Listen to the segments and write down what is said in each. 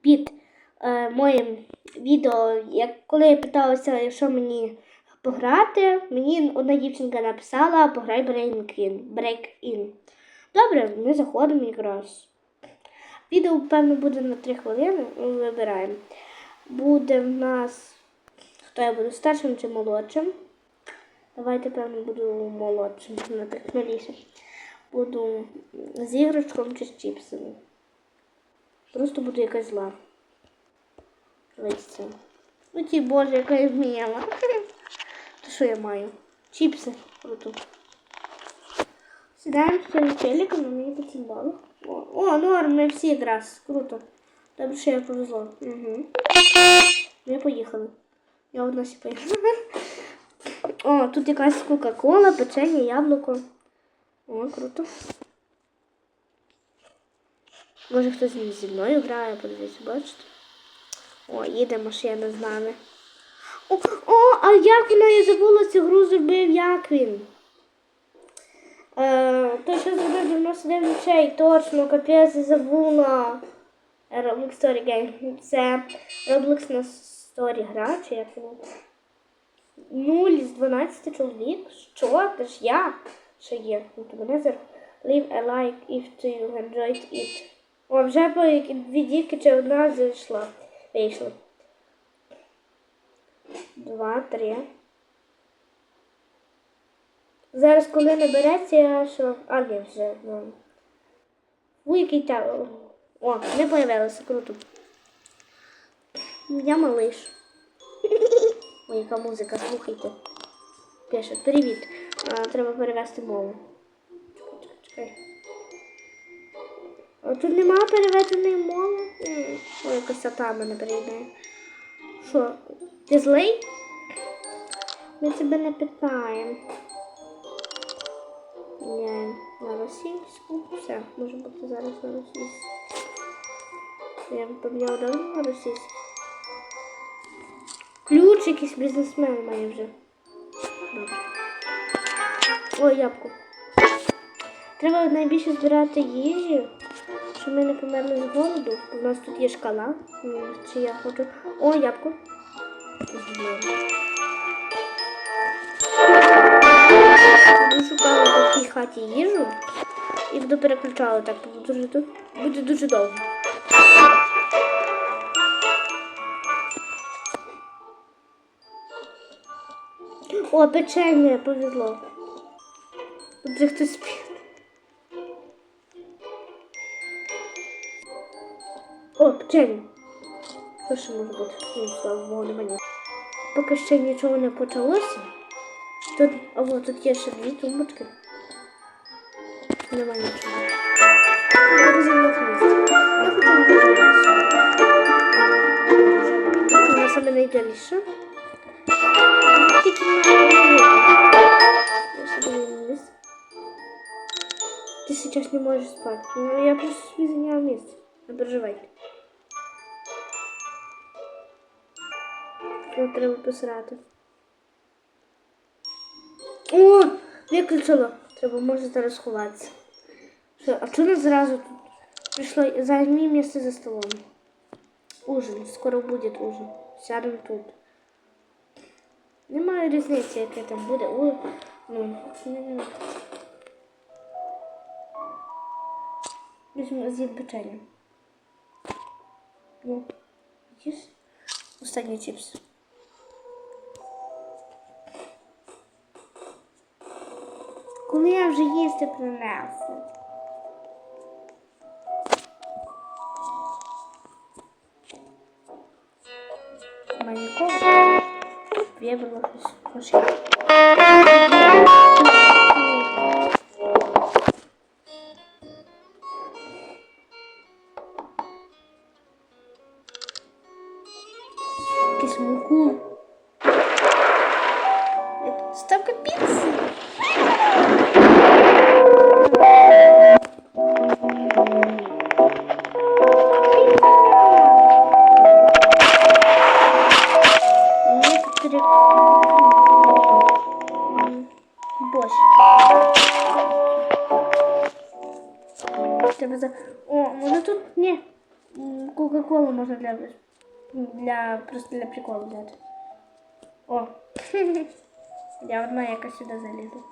під е, моїм відео, як коли я питалася, що мені пограти, мені одна дівчинка написала пограй Break-In. Добре, ми заходимо якраз. Відео, певно, буде на 3 хвилини. Ми вибираємо. Буде в нас. Хто я буду старшим чи молодшим? Давайте, певно, буду молодшим, на так. Буду з іграшком чи з чіпсами. Просто буду якась зла. Дивіться. Ну ті боже, яка я вміла. То що я маю? Чіпси. Круто. Сідаємо з челіком, мені 5. О, о, норм, ми всі якраз. Круто. Добре, що я повезло. Угу. Ми поїхали. Я одна сі поїхала. О, тут якась Кока-Кола, печення, яблуко. О, круто. Може хтось зі мною грає, подивіться, бачите? О, їде машина з нами. О, о, а як вона я забула цю гру зробив, як він? Е, той, що зробив 99 ночей, точно, капець, забула. Roblox Story Game. Це Roblox на Story гра, чи як воно? 0 з 12 чоловік? Що? Це ж я? Що є? Organizer. Leave a like if you enjoyed it. О, вже дві дівки чи одна зайшла. Вийшла. Два, три. Зараз, коли набереться, я що. А, ні, вже. Ну. У який та. О, не появилося, круто. Я малиш. Ой, яка музика, слухайте. Пише, привіт. А, треба перевести мову. Чекай, чекай, тут нема переведеної мови. Ой, якась та мене переїдає. Що? Ти злий? Ми тебе не питаємо. Ні, на російську. Все, може бути зараз на російську. Я поміняла давно на російську. Ключ якийсь бізнесмен має вже. Добре. Ой, ябко. Треба найбільше збирати їжі, щоб ми не померли з голоду. У нас тут є шкала. Чи я хочу. О, ябко. Буду шукала в такій хаті їжу і буду переключала так, буде дуже, буде дуже довго. О, печення, повезло. Тут хтось спів. О, печення. Що ще може бути? Ну, слава Богу, немає. ні. Поки ще нічого не почалося. Тут, а вот тут є ще дві тумбочки. Немає нічого. Треба зайняти місце. Я хотіла дуже Це на саме найдаліше. Тільки не Я собі не місце. Ти сейчас не можеш спати. Ну, я просто собі зайняла місце. Не переживайте. Тут треба посрати. О, виключила. Треба може зараз сховатися. Що, а чого не зразу тут прийшло? Займи місце за столом. Ужин. Скоро буде ужин. Сядемо тут. Немає різниці, яке там буде. У, ну, не- Візьму з'їм печення. Ну, їж. Останній чіпс. Коли я вже їсти принесу. Маніков. Вибрала щось. Треба за... О, може тут... Ні. М, ку- Кока-колу можна для, для просто для приколу взяти. О! Я одна якось сюди залізу.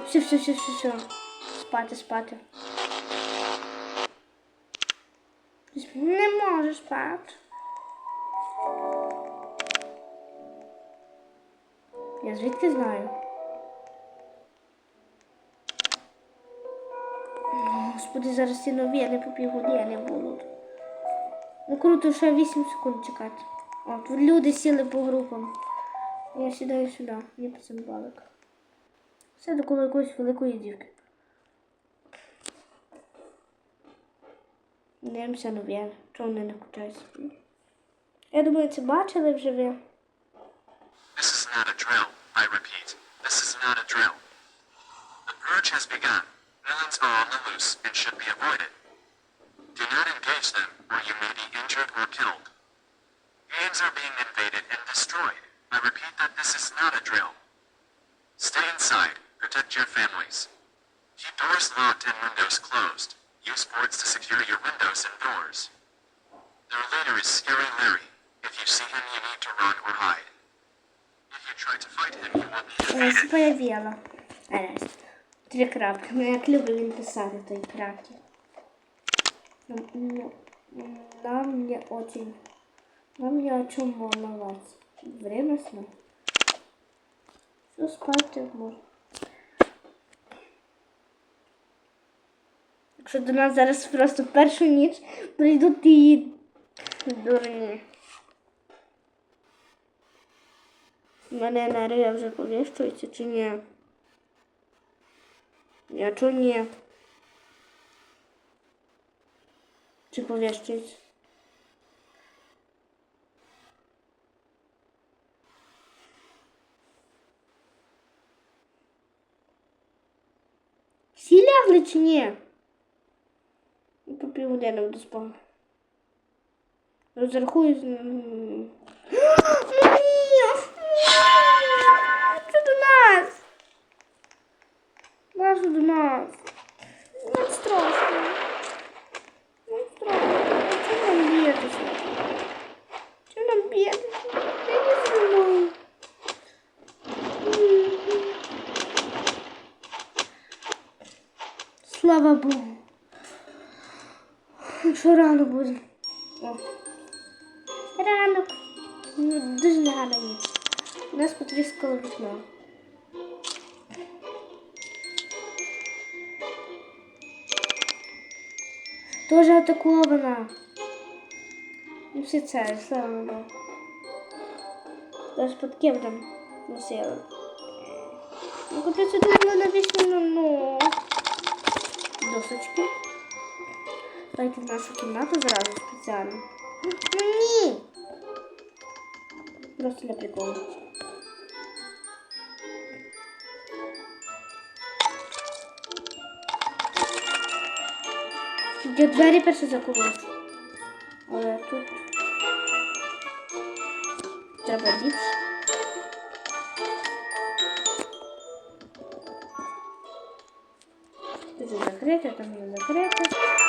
Все, все, все, все, все. Спати, спати. Не можу спати. Я звідки знаю? Господи, зараз ці новини по півгодини будуть. Ну круто, що 8 секунд чекати. О, тут люди сіли по групам. Я сідаю сюди, мені пацан балик. Все до коло якоїсь великої дівки. Дивимося новини. Чого вони не включаються? Я думаю, це бачили вже ви. This is not a drill, I repeat. This is not a drill. The purge has begun. Villains are on the loose and should be avoided. Do not engage them, or you may be injured or killed. Games are being invaded and destroyed. I repeat that this is not a drill. Stay inside, protect your families. Keep doors locked and windows closed. Use boards to secure your windows and doors. Their leader is Scary Larry. If you see him, you need to run or hide. If you try to fight him, you will be defeated. Три крапки. Ну, як любить він писати той крапки. Ну, ну, Нам не очень... Нам не о чем волноваться. Время сна. Все спати можна. Якщо до нас зараз просто першу ніч прийдуть і дурні. У мене енергія вже повіщується чи ні? Я чого ні? Чи повіщується? Всі лягли чи ні? Ну, По півгодини буду спати. Розрахую. Нащо до нас? Не страшно. Не страшно. Чому нам б'єтеся? Чому нам б'єтеся? Я не знаю. Слава Богу. Якщо рано буде. О. Ранок. Ну, дуже негана ніч. У нас потріскало вікно. Тоже атакована. Ну все це. Даже под кем там носила. Ну капець, это было написано, ну. Досочки. Давайте в нашу кімнату зразу спеціально. Ну ні! Просто для приколу. Я двері перше закував. Але тут треба. Тут же там не закрите.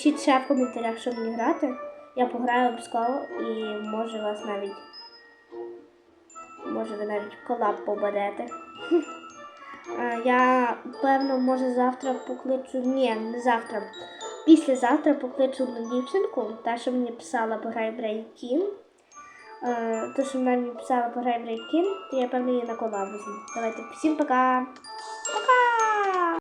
Пишіть ще в коментарях, що мені грати. Я пограю обов'язково і може вас навіть. Може ви навіть колаб побадете. А, Я певно, може завтра покличу. Ні, не завтра. Післязавтра покличу одну дівчинку, та, що мені писала пограй Брейкін. Те, що вона мені писала пограй Брейкін, то я певно її на візьму. Давайте всім пока! Пока!